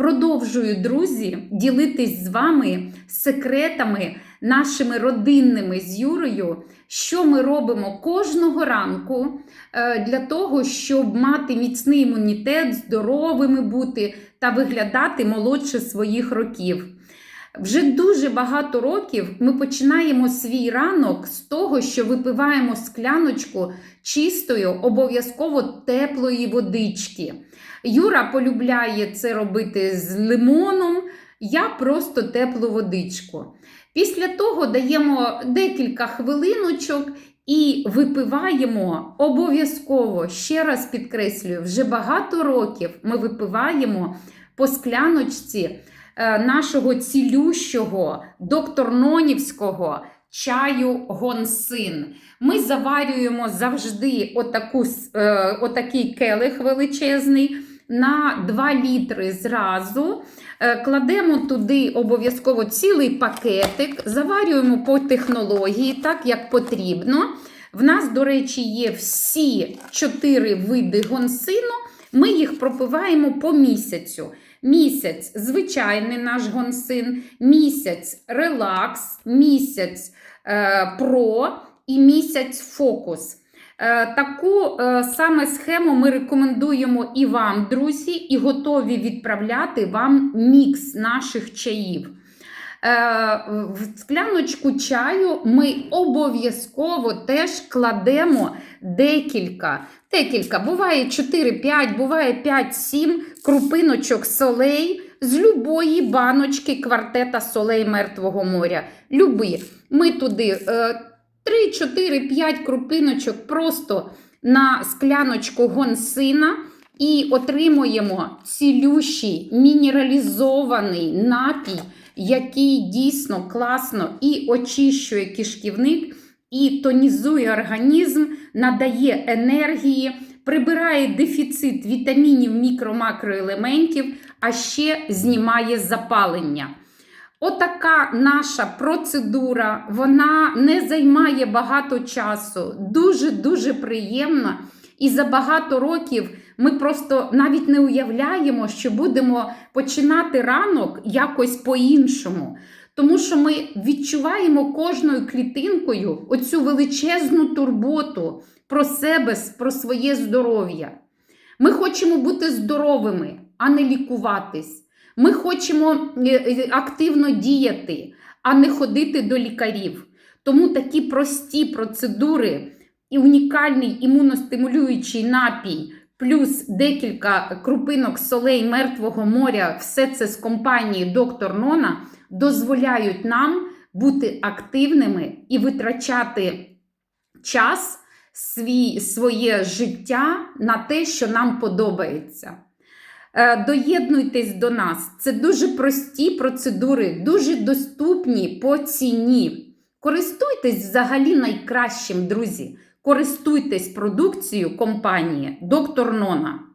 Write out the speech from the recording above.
Продовжую, друзі, ділитись з вами секретами нашими родинними з Юрою, що ми робимо кожного ранку е, для того, щоб мати міцний імунітет, здоровими бути та виглядати молодше своїх років. Вже дуже багато років ми починаємо свій ранок з того, що випиваємо скляночку чистої, обов'язково теплої водички. Юра полюбляє це робити з лимоном, я просто теплу водичку. Після того даємо декілька хвилиночок і випиваємо обов'язково, ще раз підкреслюю, вже багато років ми випиваємо по скляночці нашого цілющого докторнонівського чаю гонсин. Ми заварюємо завжди отаку, е, отакий келих величезний на 2 літри зразу. Е, Кладемо туди обов'язково цілий пакетик, заварюємо по технології, так як потрібно. В нас, до речі, є всі чотири види гонсину. Ми їх пропиваємо по місяцю. Місяць звичайний наш гонсин, місяць релакс, місяць е, про і місяць фокус. Е, Таку е, саме схему ми рекомендуємо і вам, друзі, і готові відправляти вам мікс наших чаїв. Е, В скляночку чаю ми обов'язково теж кладемо декілька. Декілька, буває 4-5, буває 5-7 крупиночок солей з любої баночки квартета солей Мертвого моря. Люби. Ми туди е, 3, 4, 5 крупиночок просто на скляночку гонсина і отримуємо цілющий мінералізований напій, який дійсно класно і очищує кишківник, і тонізує організм, надає енергії, прибирає дефіцит вітамінів, мікро-макроелементів, а ще знімає запалення. Отака наша процедура, вона не займає багато часу, дуже-дуже приємна. І за багато років ми просто навіть не уявляємо, що будемо починати ранок якось по-іншому. Тому що ми відчуваємо кожною клітинкою оцю величезну турботу про себе, про своє здоров'я. Ми хочемо бути здоровими, а не лікуватись. Ми хочемо е, е, активно діяти, а не ходити до лікарів. Тому такі прості процедури і унікальний імуностимулюючий напій, плюс декілька крупинок солей Мертвого моря, все це з компанії Доктор Нона дозволяють нам бути активними і витрачати час, свій, своє життя на те, що нам подобається. Е, Доєднуйтесь до нас. Це дуже прості процедури, дуже доступні по ціні. Користуйтесь взагалі найкращим, друзі. Користуйтесь продукцією компанії Доктор Нона.